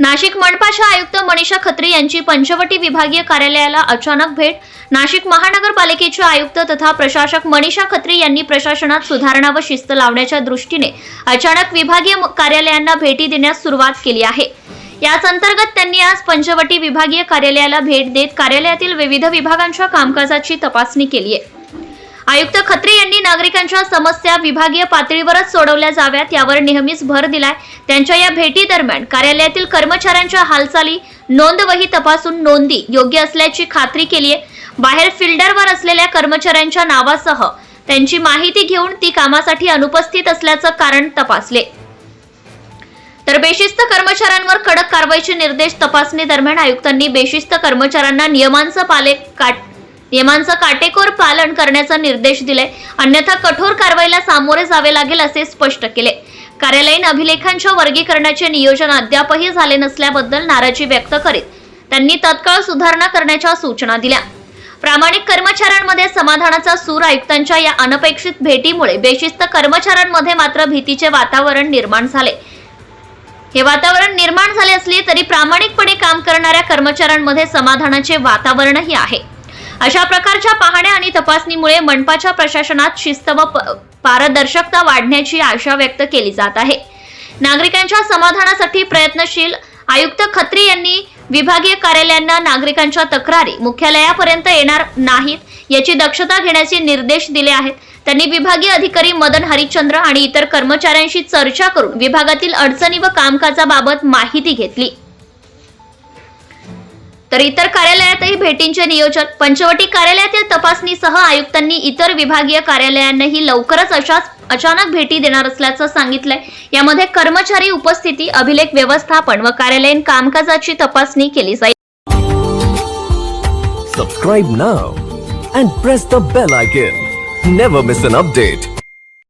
नाशिक मनपाच्या आयुक्त मनीषा खत्री यांची पंचवटी विभागीय कार्यालयाला अचानक भेट. नाशिक महानगरपालिकेचे आयुक्त तथा प्रशासक मनीषा खत्री यांनी प्रशासनात सुधारणा व शिस्त लावण्याच्या दृष्टीने अचानक विभागीय कार्यालयांना भेटी देण्यास सुरुवात केली आहे. याच अंतर्गत त्यांनी आज पंचवटी विभागीय कार्यालयाला भेट देत कार्यालयातील विविध विभागांच्या कामकाजाची तपासणी केली आहे. आयुक्त खत्रे यांनी नागरिकांच्या समस्या विभागीय पातळीवरच सोडवल्या जाव्यात यावर नेहमीच भर दिलाय. त्यांच्या या भेटी दरम्यान कार्यालयातील कर्मचाऱ्यांच्या हालचाली नोंदवही तपासून नोंदी योग्य असल्याची खात्री केली आहे बाहेर फिल्डरवर असलेल्या कर्मचाऱ्यांच्या नावासह त्यांची माहिती घेऊन ती कामासाठी अनुपस्थित असल्याचं कारण तपासले. तर बेशिस्त कर्मचाऱ्यांवर कडक कारवाईचे निर्देश तपासणी दरम्यान आयुक्तांनी बेशिस्त कर्मचाऱ्यांना नियमांचं पाले काट नियमांचं काटेकोर पालन करण्याचा निर्देश दिले अन्यथा कठोर कारवाईला सामोरे जावे लागेल असे स्पष्ट केले. कार्यालयीन अभिलेखांच्या वर्गीकरणाचे नियोजन अद्यापही झाले नसल्याबद्दल नाराजी व्यक्त करीत त्यांनी तत्काळ सुधारणा करण्याच्या सूचना दिल्या. प्रामाणिक कर्मचाऱ्यांमध्ये समाधानाचा सूर आयुक्तांच्या या अनपेक्षित भेटीमुळे बेशिस्त कर्मचाऱ्यांमध्ये मात्र भीतीचे वातावरण निर्माण झाले. हे वातावरण निर्माण झाले असले तरी प्रामाणिकपणे काम करणाऱ्या कर्मचाऱ्यांमध्ये समाधानाचे वातावरणही आहे. अशा प्रकारच्या पाहण्या आणि तपासणीमुळे मनपाच्या प्रशासनात शिस्त व प- पारदर्शकता वाढण्याची आशा व्यक्त केली जात आहे. नागरिकांच्या समाधानासाठी प्रयत्नशील आयुक्त खत्री यांनी विभागीय कार्यालयांना नागरिकांच्या तक्रारी मुख्यालयापर्यंत येणार नाहीत याची दक्षता घेण्याचे निर्देश दिले आहेत. त्यांनी विभागीय अधिकारी मदन हरिश्चंद्र आणि इतर कर्मचाऱ्यांशी चर्चा करून विभागातील अडचणी व कामकाजाबाबत माहिती घेतली. तर इतर कार्यालयातही भेटींचे नियोजन पंचवटी कार्यालयातील तपासणीसह आयुक्तांनी इतर विभागीय कार्यालयांनाही लवकरच अशाच अचानक भेटी देणार असल्याचं सांगितलंय. यामध्ये कर्मचारी उपस्थिती अभिलेख व्यवस्थापन व कार्यालयीन कामकाजाची तपासणी केली जाईल. Subscribe now and press the bell icon never miss an update